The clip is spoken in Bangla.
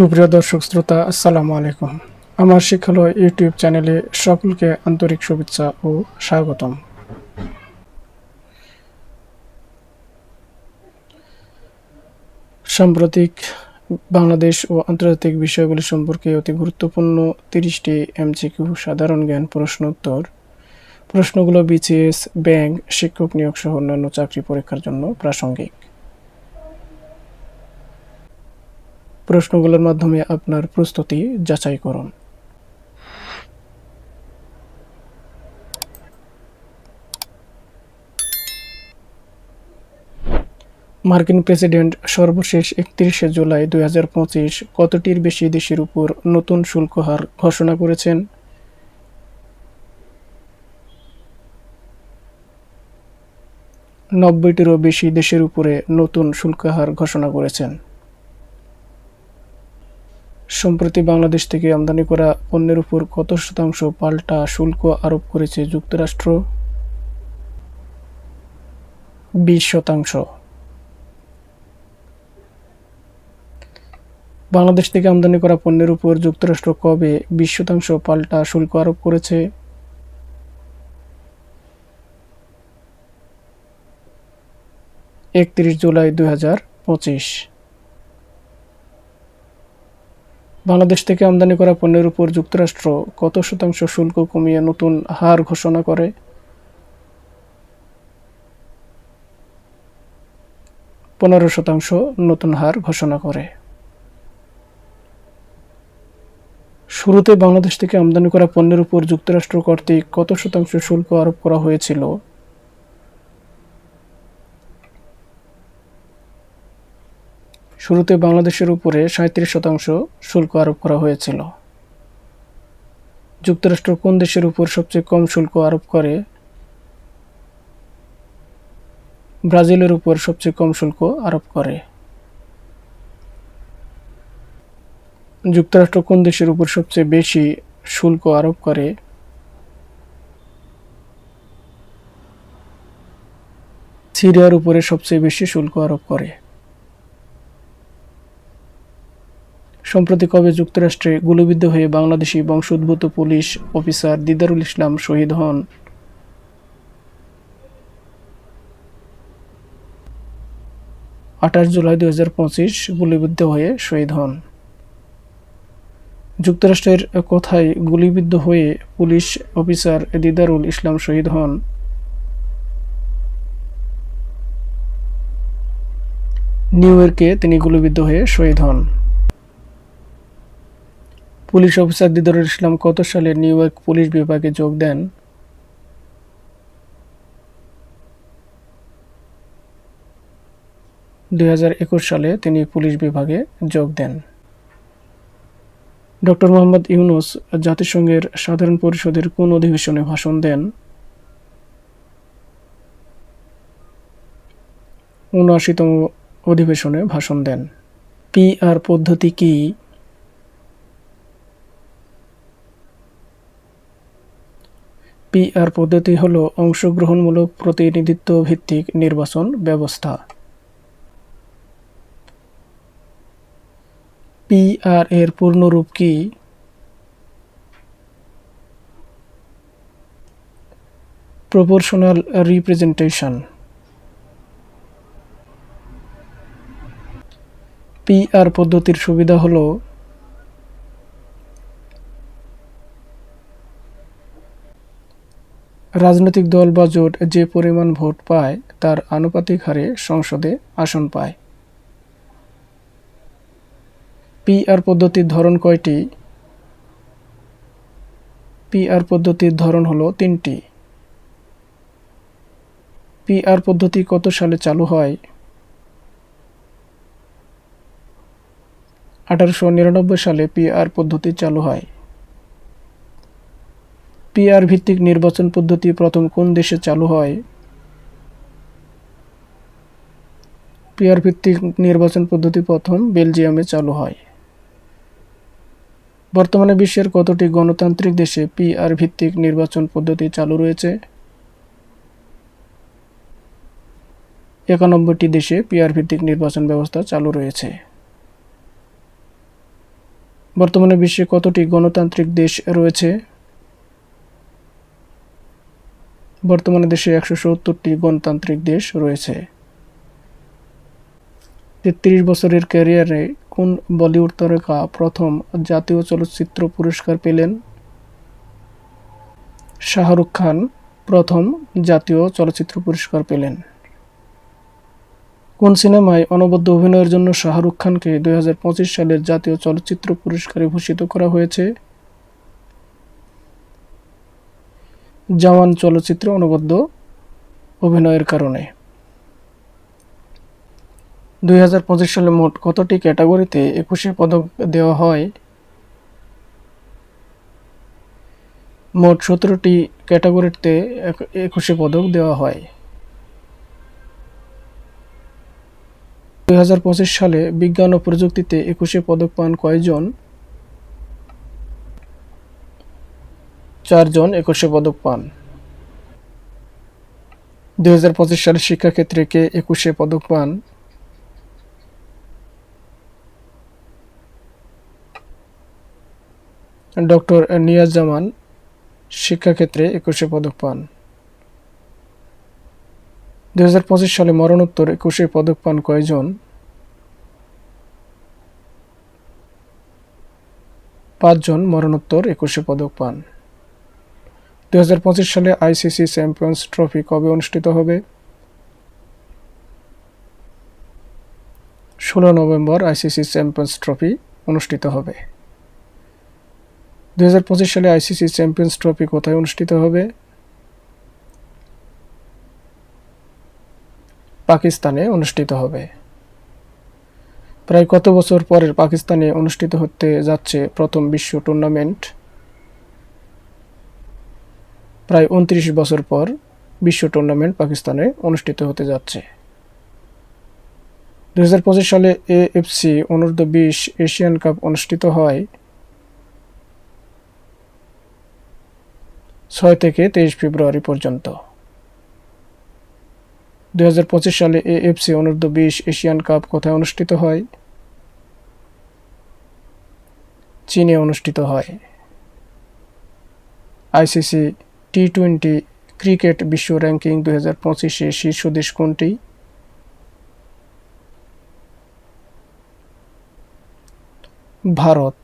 সুপ্রিয় দর্শক শ্রোতা, আসসালামু আলাইকুম। আমার শিক্ষালয় ইউটিউব চ্যানেলে সকলকে আন্তরিক শুভেচ্ছা ও স্বাগতম। সাম্প্রতিক বাংলাদেশ ও আন্তর্জাতিক বিষয়গুলি সম্পর্কে অতি গুরুত্বপূর্ণ তিরিশটি এমসিকিউ সাধারণ জ্ঞান প্রশ্ন উত্তর। প্রশ্নগুলো বিসিএস, ব্যাংক, শিক্ষক নিয়োগ সহ অন্যান্য চাকরি পরীক্ষার জন্য প্রাসঙ্গিক। প্রশ্নগুলোর মাধ্যমে আপনার প্রস্তুতি যাচাই করুন। মার্কিন প্রেসিডেন্ট সর্বশেষ একত্রিশে জুলাই দুই হাজার পঁচিশ কতটির বেশি দেশের উপর নতুন শুল্ক হার ঘোষণা করেছেন? নব্বইটিরও বেশি দেশের উপরে নতুন শুল্ক হার ঘোষণা করেছেন। সম্প্রতি বাংলাদেশ থেকে আমদানি করা পণ্যের উপর কত শতাংশ পাল্টা শুল্ক আরোপ করেছে যুক্তরাষ্ট্র? বিশ শতাংশ। বাংলাদেশ থেকে আমদানি করা পণ্যের উপর যুক্তরাষ্ট্র কবে বিশ শতাংশ পাল্টা শুল্ক আরোপ করেছে? একত্রিশ জুলাই দুই হাজার পঁচিশ। বাংলাদেশ থেকে আমদানি করা পণ্যের উপর যুক্তরাষ্ট্র কত শতাংশ শুল্ক কমিয়ে নতুন হার ঘোষণা করে? পনেরো শতাংশ নতুন হার ঘোষণা করে। শুরুতে বাংলাদেশ থেকে আমদানি করা পণ্যের উপর যুক্তরাষ্ট্র কর্তৃক কত শতাংশ শুল্ক আরোপ করা হয়েছিল? শুরুতে বাংলাদেশের উপরে সাঁত্রিশ শতাংশ শুল্ক আরোপ করা হয়েছিল। যুক্তরাষ্ট্র কোন দেশের উপর সবচেয়ে কম শুল্ক আরোপ করে? ব্রাজিলের উপর সবচেয়ে কম শুল্ক আরোপ করে। যুক্তরাষ্ট্র কোন দেশের উপর সবচেয়ে বেশি শুল্ক আরোপ করে? সিরিয়ার উপরে সবচেয়ে বেশি শুল্ক আরোপ করে। সম্প্রতি কবে যুক্তরাষ্ট্রে গুলিবিদ্ধ হয়ে বাংলাদেশি বংশোদ্ভূত পুলিশ অফিসার দিদারুল ইসলাম শহীদ হন। আঠাশ জুলাই দুই হাজার পঁচিশ গুলিবিদ্ধ হয়ে শহীদ হন। যুক্তরাষ্ট্রের কথায় গুলিবিদ্ধ হয়ে পুলিশ অফিসার দিদারুল ইসলাম শহীদ হন। নিউ ইয়র্কে তিনি গুলিবিদ্ধ হয়ে শহীদ হন। পুলিশ অফিসার দিদারুল ইসলাম কত সালে নিউ ইয়র্ক পুলিশ বিভাগে যোগ দেন? দু হাজার একুশ সালে তিনি পুলিশ বিভাগে যোগ দেন। ডক্টর মোহাম্মদ ইউনুস জাতিসংঘের সাধারণ পরিষদের কোন অধিবেশনে ভাষণ দেন? উনআশিতম অধিবেশনে ভাষণ দেন। পিআর পদ্ধতি কি? পিআর পদ্ধতি হল অংশগ্রহণমূলক প্রতিনিধিত্ব ভিত্তিক নির্বাচন ব্যবস্থা। পিআর এর পূর্ণরূপ কি? Proportional representation. পিআর পদ্ধতির সুবিধা হলো রাজনৈতিক দল বা জোট যে পরিমাণ ভোট পায়, তার আনুপাতিক হারে সংসদে আসন পায়। পিআর পদ্ধতির ধরন কয়টি? পিআর পদ্ধতির ধরন হলো তিনটি। পিআর পদ্ধতি কত সালে চালু হয়? আঠারোশো নিরানব্বই সালে পিআর পদ্ধতি চালু হয়। পিআর ভিত্তিক নির্বাচন পদ্ধতি প্রথম কোন দেশে চালু হয়? পিআর ভিত্তিক নির্বাচন পদ্ধতি প্রথম বেলজিয়ামে চালু হয়। বর্তমানে বিশ্বের কতটি গণতান্ত্রিক দেশে পিআর ভিত্তিক নির্বাচন পদ্ধতি চালু রয়েছে? একানব্বইটি দেশে পিআর ভিত্তিক নির্বাচন ব্যবস্থা চালু রয়েছে। বর্তমানে বিশ্বে কতটি গণতান্ত্রিক দেশ রয়েছে? বর্তমানে দেশে একশো সত্তরটি গণতান্ত্রিক দেশ রয়েছে। তেত্রিশ বছরের ক্যারিয়ারে কোন বলিউড তারকা প্রথম জাতীয় চলচ্চিত্র পুরস্কার পেলেন? শাহরুখ খান প্রথম জাতীয় চলচ্চিত্র পুরস্কার পেলেন। কোন সিনেমায় অনবদ্য অভিনয়ের জন্য শাহরুখ খানকে দুই হাজার পঁচিশ সালের জাতীয় চলচ্চিত্র পুরস্কারে ভূষিত করা হয়েছে? জওয়ান চলচ্চিত্রে অনবদ্য অভিনয়ের কারণে। দুই হাজার পঁচিশ সালে মোট কতটি ক্যাটাগরিতে একুশে পদক দেওয়া হয়? মোট সতেরোটি ক্যাটাগরিতে এক- একুশে পদক দেওয়া হয়। দুই হাজার পঁচিশ সালে বিজ্ঞান ও প্রযুক্তিতে একুশে পদক পান কয়জন? চারজন একুশে পদক পান। দু হাজার পঁচিশ সালে শিক্ষাক্ষেত্রে কে একুশে পদক পান? ডক্টর নিয়াজ জামান শিক্ষাক্ষেত্রে একুশে পদক পান। দু হাজার পঁচিশ সালে মরণোত্তর একুশে পদক পান কয়জন? পাঁচজন মরণোত্তর একুশে পদক পান। দু হাজার পঁচিশ সালে আইসিসি চ্যাম্পিয়ন্স ট্রফি কবে অনুষ্ঠিত হবে? ষোলো নভেম্বর আইসিসি চ্যাম্পিয়ন্স ট্রফি অনুষ্ঠিত হবে। দু হাজার পঁচিশ সালে আইসিসি চ্যাম্পিয়ন্স ট্রফি কোথায় অনুষ্ঠিত হবে? পাকিস্তানে অনুষ্ঠিত হবে। প্রায় কত বছর পরের পাকিস্তানে অনুষ্ঠিত হতে যাচ্ছে প্রথম বিশ্ব টুর্নামেন্ট? প্রায় উনত্রিশ বছর পর বিশ্ব টুর্নামেন্ট পাকিস্তানে অনুষ্ঠিত হতে যাচ্ছে। দু হাজার পঁচিশ সালে এএফসি অনূর্ধ্ব বিশ এশিয়ান কাপ অনুষ্ঠিত হয়। ছয় থেকে তেইশ ফেব্রুয়ারি পর্যন্ত। দু হাজার পঁচিশ সালে এএফসি অনূর্ধ্ব বিশ এশিয়ান কাপ কোথায় অনুষ্ঠিত হয়? চীনে অনুষ্ঠিত হয়। আইসিসি টি টোয়েন্টি ক্রিকেট বিশ্ব র্যাঙ্কিং দু হাজার পঁচিশে শীর্ষ দেশ কোনটি? ভারত।